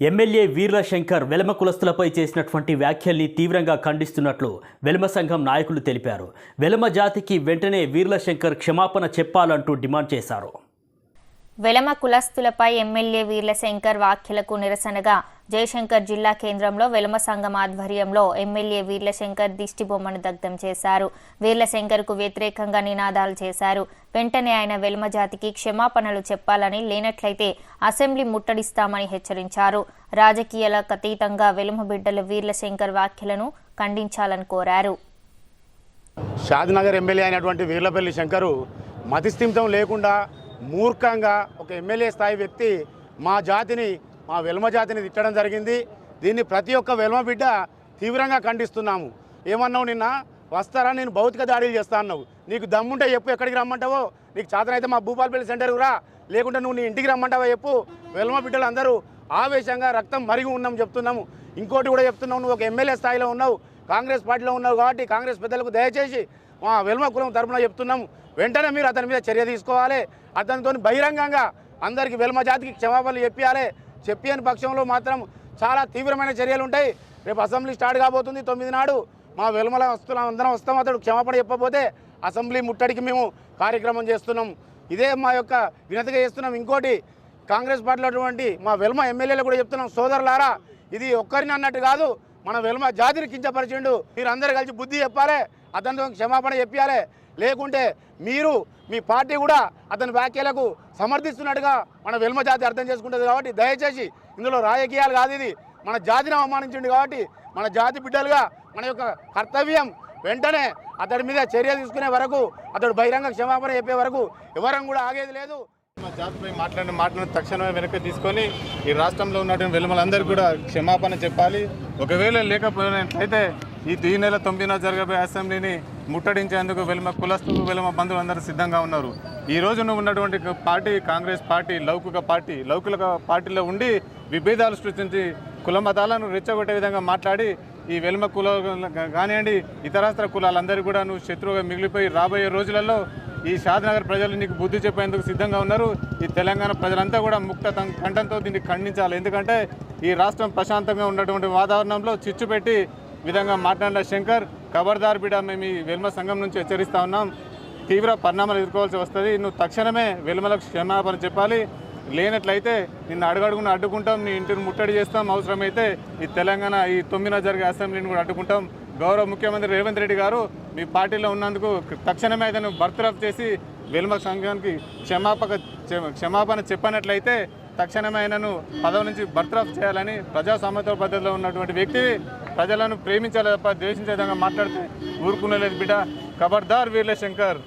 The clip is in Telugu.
ఎమ్మెల్యే వీర్ల శంకర్ వెలమ కులస్తులపై చేసినటువంటి వ్యాఖ్యల్ని తీవ్రంగా ఖండిస్తున్నట్లు వెలమ సంఘం నాయకులు తెలిపారు. వెలమ జాతికి వెంటనే వీర్ల శంకర్ క్షమాపణ చెప్పాలంటూ డిమాండ్ చేశారు. వెలమ కులస్తులపై ఎమ్మెల్యే వీర్లశంకర్ వ్యాఖ్యలకు నిరసనగా జయశంకర్ జిల్లా కేంద్రంలో వెలమ సంఘం ఆధ్వర్యంలో ఎమ్మెల్యే వీర్లశంకర్ దిష్టిబొమ్మను దగ్ధం చేశారు. వీర్లశంకర్కు వ్యతిరేకంగా నినాదాలు చేశారు. వెంటనే ఆయన వెలమ జాతికి క్షమాపణలు చెప్పాలని లేనట్లయితే అసెంబ్లీ ముట్టడిస్తామని హెచ్చరించారు. రాజకీయాలకు అతీతంగా వెలుమ బిడ్డలు వీర్లశంకర్ వ్యాఖ్యలను ఖండించాలని కోరారు. షాద్నగర్ ఎమ్మెల్యే అయినటువంటి వీర్లపల్లి శంకరు మతిస్థిమితం లేకుండా మూర్ఖంగా ఒక ఎమ్మెల్యే స్థాయి వ్యక్తి మా జాతిని మా వెల్మ జాతిని తిట్టడం జరిగింది. దీన్ని ప్రతి ఒక్క వెల్మ బిడ్డ తీవ్రంగా ఖండిస్తున్నాము. ఏమన్నావు నిన్న? వస్తారా? నేను భౌతిక దాడులు చేస్తా అన్నావు. నీకు దమ్ముంటే చెప్పు ఎక్కడికి రమ్మంటావో? నీకు చేతనైతే మా భూపాలపల్లి సెంటర్కు రా. లేకుంటే నువ్వు నీ ఇంటికి రమ్మంటావో చెప్పు? వెల్మ బిడ్డలు అందరూ ఆవేశంగా రక్తం మరిగి ఉన్నాం చెప్తున్నాము. ఇంకోటి కూడా చెప్తున్నావు నువ్వు ఒక ఎమ్మెల్యే స్థాయిలో ఉన్నావు. కాంగ్రెస్ పార్టీలో ఉన్నావు కాబట్టి కాంగ్రెస్ పెద్దలకు దయచేసి మా వెల్మ కులం తరపున చెప్తున్నాము. వెంటనే మీరు అతని మీద చర్య తీసుకోవాలి. అతనితో బహిరంగంగా అందరికీ వెల్మ జాతికి క్షమాపణలు చెప్పాలి. చెప్పని పక్షంలో మాత్రం చాలా తీవ్రమైన చర్యలు ఉంటాయి. రేపు అసెంబ్లీ స్టార్ట్ కాబోతుంది తొమ్మిది నాడు. మా వెలుమల వస్తున్న అందరం వస్తాం. అతడు క్షమాపణ చెప్పబోతే అసెంబ్లీ ముట్టడికి మేము కార్యక్రమం చేస్తున్నాం. ఇదే మా యొక్క వినతిగా చేస్తున్నాం. ఇంకోటి కాంగ్రెస్ పార్టీలో అటువంటి మా వెల్మ ఎమ్మెల్యేలు కూడా చెప్తున్నాం సోదరులారా ఇది ఒక్కరిని అన్నట్టు కాదు. మన వెల్మ జాతిని కించపరిచిండు. మీరు అందరు కలిసి బుద్ధి చెప్పాలి అతనితో క్షమాపణ చెప్పాలి. లేకుంటే మీరు మీ పార్టీ కూడా అతని వ్యాఖ్యలకు సమర్థిస్తున్నట్టుగా మన వెల్మ జాతి అర్థం చేసుకుంటుంది కాబట్టి దయచేసి ఇందులో రాజకీయాలు కాదు ఇది. మన జాతిని అవమానించిండు కాబట్టి మన జాతి బిడ్డలుగా మన యొక్క కర్తవ్యం వెంటనే అతడి మీద చర్య తీసుకునే వరకు అతడు బహిరంగ క్షమాపణ చెప్పే వరకు ఎవరం కూడా ఆగేది లేదు. మా జాతిపై మాట్లాడిన మాటలను తక్షణమే వెనక్కి తీసుకొని ఈ రాష్ట్రంలో ఉన్నటువంటి వెలుమలందరూ కూడా క్షమాపణ చెప్పాలి. ఒకవేళ లేకపోయినట్లయితే ఈ ఈ నెల తొమ్మిదిన జరగబోయే అసెంబ్లీని ముట్టడించేందుకు వెలుమ కులస్తులు వెలుమ బంధువులు అందరూ సిద్ధంగా ఉన్నారు. ఈ రోజు ఉన్నటువంటి పార్టీ కాంగ్రెస్ పార్టీ లౌకిక పార్టీ లౌకిక పార్టీలో ఉండి విభేదాలు సృష్టించి కుల మతాలను రెచ్చగొట్టే విధంగా మాట్లాడి ఈ వెలుమ కుల కానివ్వండి ఇతరాస్త్ర కులాలందరూ కూడా నువ్వు శత్రువుగా మిగిలిపోయి రాబోయే రోజులలో ఈ షాద్నగర్ ప్రజలు నీకు బుద్ధి చెప్పేందుకు సిద్ధంగా ఉన్నారు. ఈ తెలంగాణ ప్రజలంతా కూడా ముక్త కంఠంతో దీన్ని ఖండించాలి. ఎందుకంటే ఈ రాష్ట్రం ప్రశాంతంగా ఉన్నటువంటి వాతావరణంలో చిచ్చు పెట్టి విధంగా మాట్లాడిన శంకర్ ఖబర్దార్ బిడ మేము ఈ వెల్మ సంఘం నుంచి హెచ్చరిస్తా ఉన్నాం. తీవ్ర పరిణామాలు ఎదుర్కోవాల్సి వస్తుంది. నువ్వు తక్షణమే వెల్మలకు క్షమాపణ చెప్పాలి. లేనట్లయితే నిన్ను అడుగడుగున అడ్డుకుంటాం. నీ ఇంటిని ముట్టడి చేస్తాం. అవసరమైతే ఈ తెలంగాణ ఈ తొమ్మిదిన జరిగే అసెంబ్లీని కూడా అడ్డుకుంటాం. గౌరవ ముఖ్యమంత్రి రేవంత్ రెడ్డి గారు మీ పార్టీలో ఉన్నందుకు తక్షణమే అతను బర్తరఫ్ చేసి వెలుమ సంఘానికి క్షమాపక క్షమాపణ చెప్పనట్లయితే తక్షణమే ఆయనను పదవి నుంచి బర్తరఫ్ చేయాలని ప్రజాస్వామ్యత పద్ధతిలో ఉన్నటువంటి వ్యక్తి ప్రజలను ప్రేమించాలి తప్ప ద్వేషించే విధంగా మాట్లాడితే ఊరుకునేలేదు బిడ్డ. ఖబర్దార్ వీర్లశంకర్.